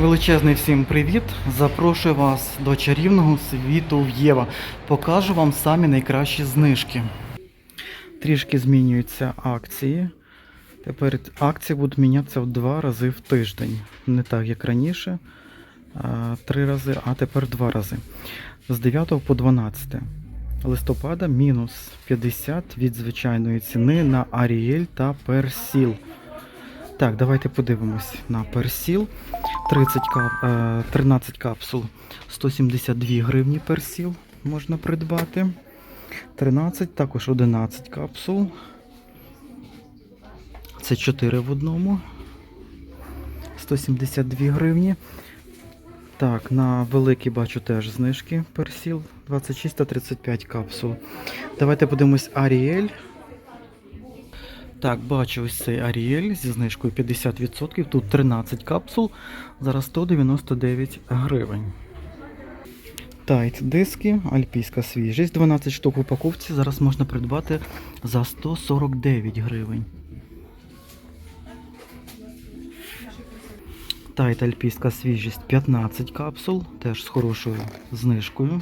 Величезний всім привіт! Запрошую вас до чарівного світу в Єва. Покажу вам самі найкращі знижки. Трішки змінюються акції. Тепер акції будуть мінятися в два рази в тиждень. Не так, як раніше, три рази, а тепер два рази. З 9 по 12 листопада мінус 50 від звичайної ціни на Аріель та Персіл. Так, давайте подивимось на персіл. 30 кап, е, 13 капсул 172 гривні персіл можна придбати. 13, також 11 капсул. Це 4 в одному. 172 гривні. Так, на великий бачу теж знижки персіл 26 та 35 капсул. Давайте подивимось Аріель. Так, бачу ось цей Аріель зі знижкою 50%. Тут 13 капсул, зараз 199 гривень. Тайт диски, альпійська свіжість, 12 штук в упаковці. Зараз можна придбати за 149 гривень. Тайт альпійська свіжість 15 капсул, теж з хорошою знижкою.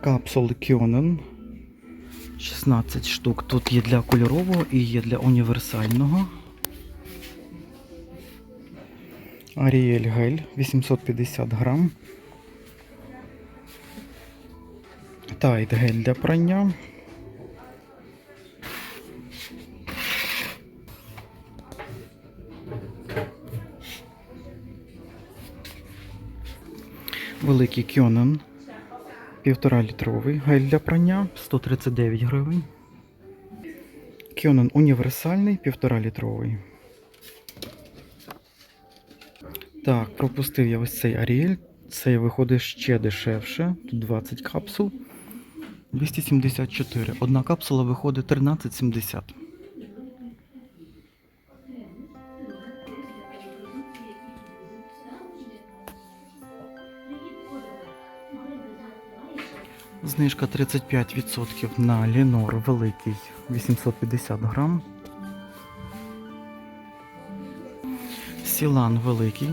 Капсули Кьонен 16 штук. Тут є для кольорового і є для універсального. Аріель гель 850 грам. Тайт гель для прання. Великий Кьонен 1,5 літровий гель для прання 139 гривень. Кьонен універсальний 1,5 літровий. Так, пропустив я ось цей Аріель. Цей виходить ще дешевше. Тут 20 капсул. 274. Одна капсула виходить 13,70. Знижка 35% на Лінор великий 850 грам. Сілан великий.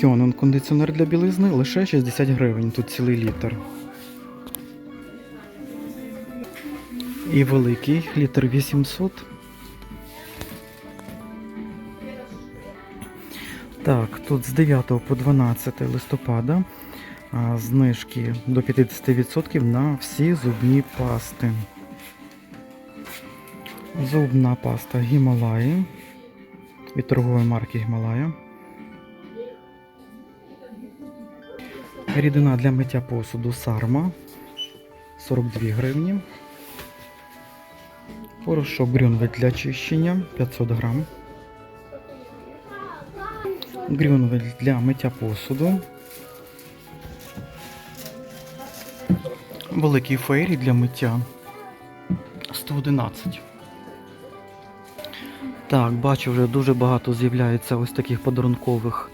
Кьонен кондиціонер для білизни лише 60 гривень, тут цілий літр. І великий літр 800. Так, тут з 9 по 12 листопада знижки до 50% на всі зубні пасти. Зубна паста Гімалаї від торгової марки Гімалая. Рідина для миття посуду Сарма 42 гривні. Порошок Грюнвель для очищення 500 грам. Грюнвель для миття посуду. Великий фейрі для миття 111. Так, бачу, вже дуже багато з'являється ось таких подарункових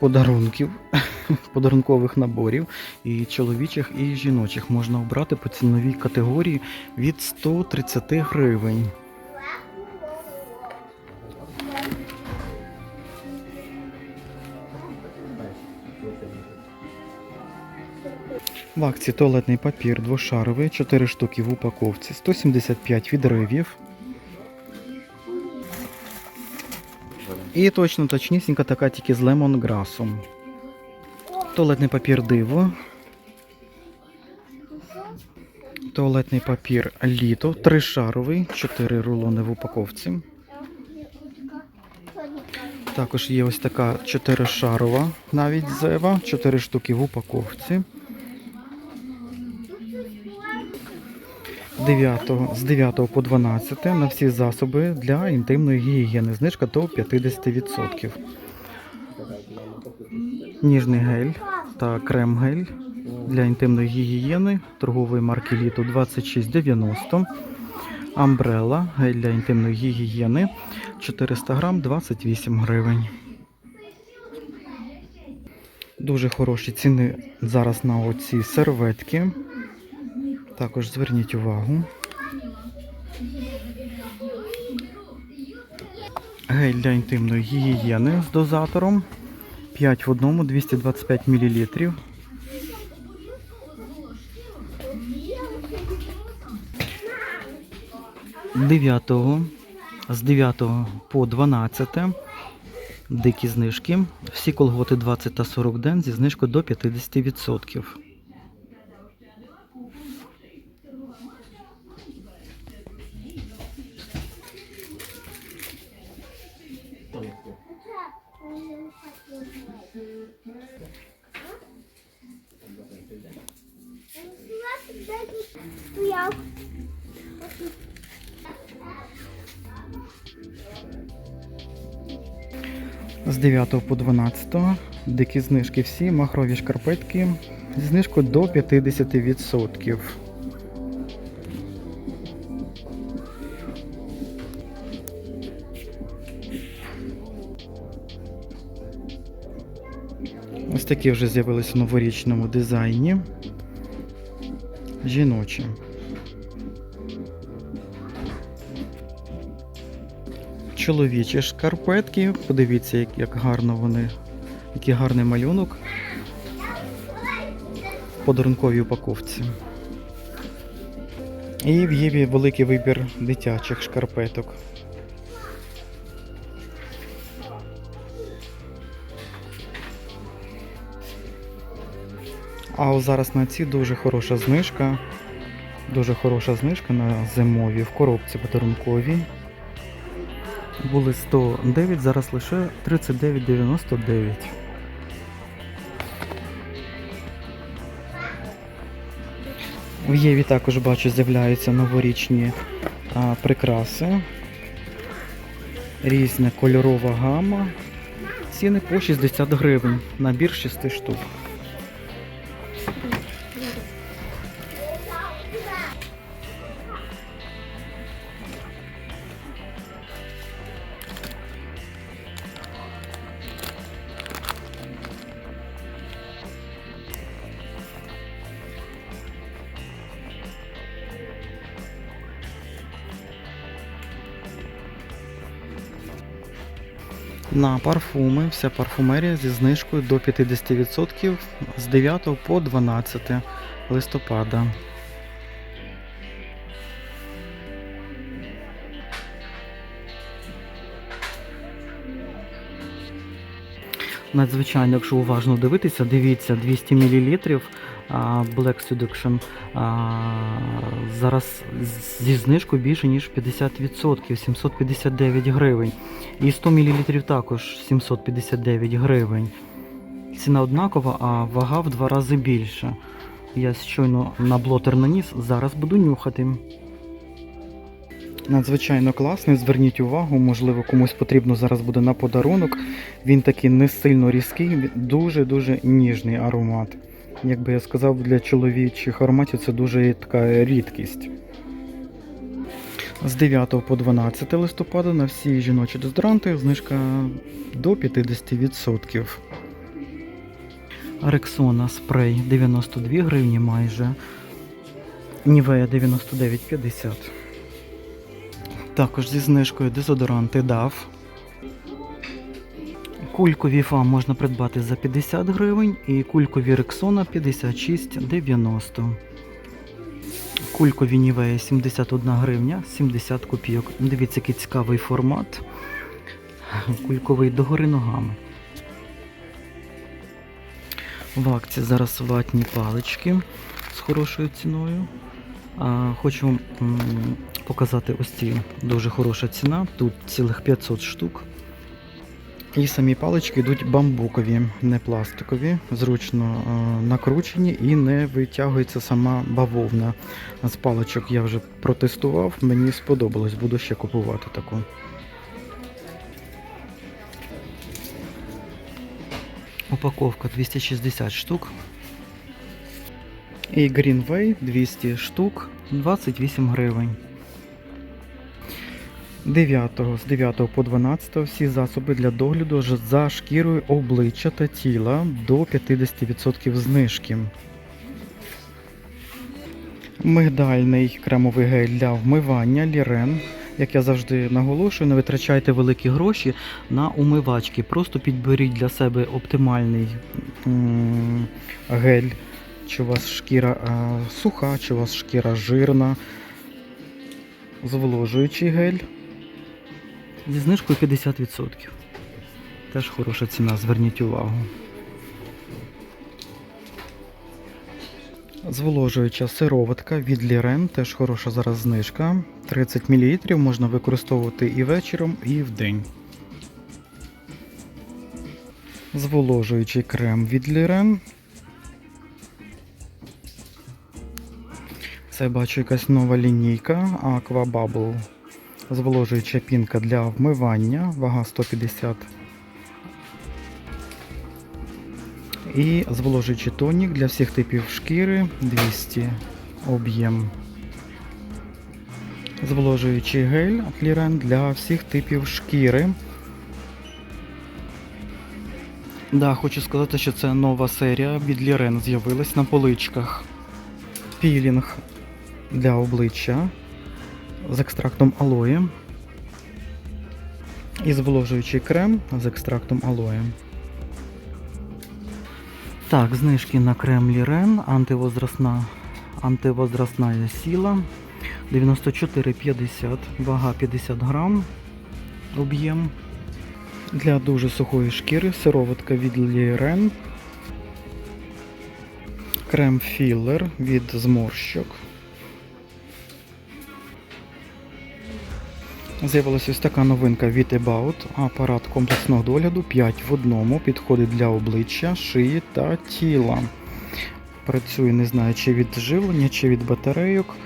подарунків, подарункових наборів і чоловічих, і жіночих можна обрати по ціновій категорії від 130 гривень. В акції туалетний папір двошаровий, 4 штуки в упаковці, 175 відривів. І точно точнісінька така тільки з лемонграсом. Туалетний папір диво. Туалетний папір літо, тришаровий, 4 рулони в упаковці. Також є ось така 4-шарова, навіть зева, 4 штуки в упаковці. 9, з 9 по 12 на всі засоби для інтимної гігієни. Знижка до 50%. Ніжний гель та крем-гель для інтимної гігієни торгової марки Літо 2690. Амбрела гель для інтимної гігієни 400 грам 28 гривень. Дуже хороші ціни зараз на оці серветки. Також зверніть увагу. Гель для інтимної гігієни з дозатором. 5 в одному, 225 мл. Дев'ятого з 9 по 12 дикі знижки. Всі колготи 20 та 40 ден зі знижкою до 50%. Стояв. З 9 по 12 дикі знижки всі, махрові шкарпетки зі знижкою до 50%. Ось такі вже з'явилися в новорічному дизайні. Жіночі. Чоловічі шкарпетки. Подивіться, як, як гарно вони, який гарний малюнок. В подарунковій упаковці. І в Єві великий вибір дитячих шкарпеток. А зараз на ці дуже хороша знижка. Дуже хороша знижка на зимові в коробці подарунковій. Були 109, зараз лише 39,99. В Єві також бачу з'являються новорічні а, прикраси. Різна кольорова гама. Ціни по 60 гривень. Набір 6 штук. На парфуми, вся парфумерія зі знижкою до 50% з 9 по 12 листопада. Надзвичайно, якщо уважно дивитися, дивіться 200 мл Black Seduction зараз зі знижкою більше ніж 50%, 759 гривень. І 100 мл також 759 гривень. Ціна однакова, а вага в два рази більша. Я щойно на блотер наніс, зараз буду нюхати. Надзвичайно класний, зверніть увагу, можливо, комусь потрібно зараз буде на подарунок. Він такий не сильно різкий, дуже-дуже ніжний аромат. Як би я сказав, для чоловічих ароматів це дуже така рідкість. З 9 по 12 листопада на всі жіночі дезодоранти знижка до 50%. Рексона спрей 92 гривні майже. Нівея 99,50. Також зі знижкою дезодоранти DAF. Кулькові фам можна придбати за 50 гривень і кулькові Рексона 56,90. Кулькові Нівея 71 гривня 70 копійок. Дивіться, який цікавий формат. Кульковий догори ногами. В акції зараз ватні палички з хорошою ціною. Хочу показати ось ці дуже хороша ціна. Тут цілих 500 штук. І самі палички йдуть бамбукові, не пластикові, зручно накручені і не витягується сама бавовна. З паличок я вже протестував, мені сподобалось, буду ще купувати таку. Упаковка 260 штук. І Greenway 200 штук, 28 гривень. 9, з 9 по 12 всі засоби для догляду за шкірою обличчя та тіла до 50% знижки. Мигдальний кремовий гель для вмивання Лірен. Як я завжди наголошую, не витрачайте великі гроші на умивачки. Просто підберіть для себе оптимальний гель. Чи у вас шкіра е, суха, чи у вас шкіра жирна. Зволожуючий гель зі знижкою 50%. Теж хороша ціна, зверніть увагу. Зволожуюча сироватка від Лірен, теж хороша зараз знижка. 30 мл можна використовувати і вечором, і вдень. Зволожуючий крем від Лірен. Це бачу якась нова лінійка Aqua Bubble. Зволожуюча пінка для вмивання, вага 150 І зволожуючий тонік для всіх типів шкіри 200 об'єм. Зволожуючий гель Клірен для всіх типів шкіри. Да, хочу сказати, що це нова серія від Лірен з'явилась на поличках. Пілінг для обличчя з екстрактом алої. І зволожуючий крем з екстрактом алої. Так, знижки на крем Лірен, антивозрастна, антивозрастна сила 94,50, вага 50 грам, об'єм. Для дуже сухої шкіри сироватка від Лірен. Крем філер від зморщок. З'явилася ось така новинка від About. Апарат комплексного догляду 5 в одному. Підходить для обличчя, шиї та тіла. Працює, не знаю, чи від живлення, чи від батарейок.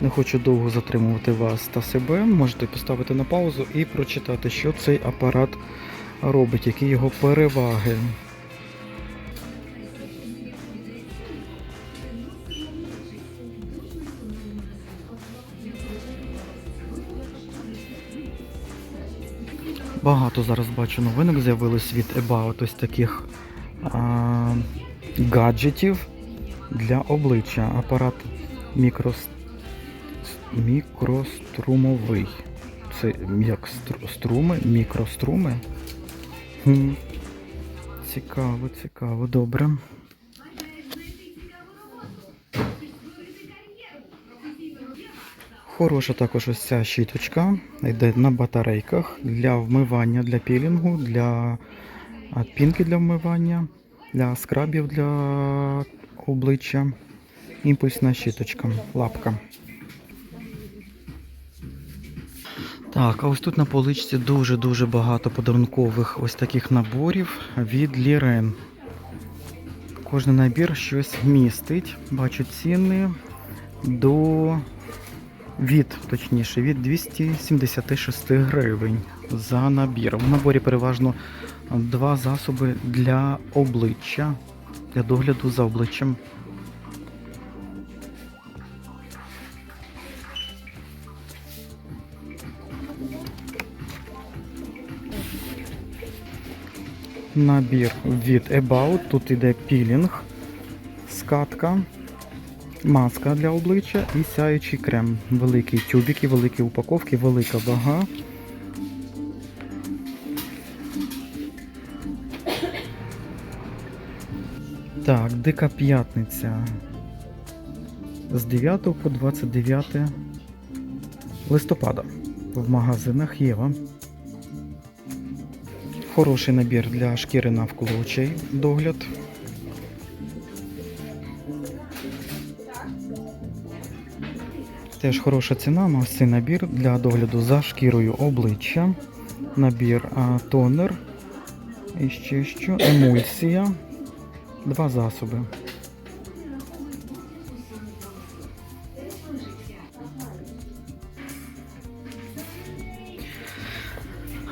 Не хочу довго затримувати вас та себе. Можете поставити на паузу і прочитати, що цей апарат робить, які його переваги. Багато зараз бачу новинок з'явилось від About ось таких а, гаджетів для обличчя. Апарат мікрос... мікрострумовий. Це як струми, мікроструми. Хм. Цікаво, цікаво, добре. Хороша також ось ця щіточка. Йде на батарейках для вмивання, для пілінгу, для пінки для вмивання, для скрабів для обличчя. Імпульсна щіточка, лапка. Так, а ось тут на поличці дуже-дуже багато подарункових ось таких наборів від Лірен. Кожен набір щось містить. Бачу ціни до від, точніше, від 276 гривень за набір. В наборі переважно два засоби для обличчя, для догляду за обличчям. Набір від About. Тут іде пілінг, скатка, маска для обличчя і сяючий крем. Великі тюбики, великі упаковки, велика вага. Так, дика п'ятниця. З 9 по 29 листопада. В магазинах Єва. Хороший набір для шкіри навколо очей догляд. Теж хороша ціна на ось цей набір для догляду за шкірою обличчя. Набір а, тонер. І ще що? Емульсія. Два засоби.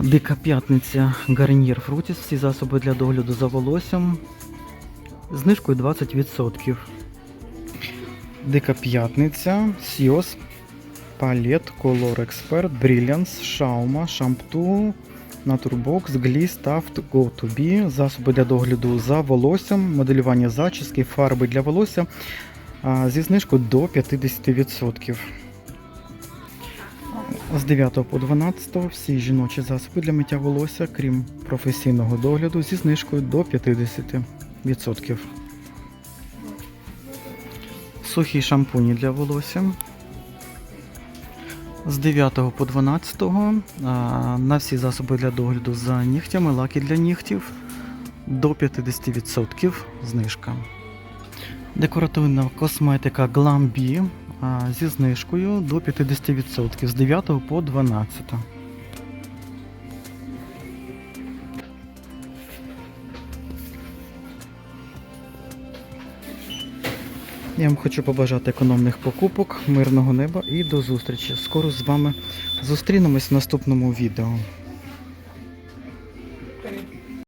Дика п'ятниця Гарнір Фрутіс. Всі засоби для догляду за волоссям. Знижкою 20%. Дика п'ятниця. Сіос. Palette, Color Expert, Brilliance, Shauma, Shampoo, Naturebox, Gliss, Taft, Go to Be, засоби для догляду за волоссям, моделювання зачіски, фарби для волосся зі знижкою до 50%. З 9 по 12 всі жіночі засоби для миття волосся, крім професійного догляду, зі знижкою до 50%. Сухі шампуні для волосся. З 9 по 12 на всі засоби для догляду за нігтями, лаки для нігтів до 50% знижка. Декоративна косметика Glambi а, зі знижкою до 50% з 9 по 12. Я вам хочу побажати економних покупок, мирного неба і до зустрічі. Скоро з вами зустрінемось в наступному відео.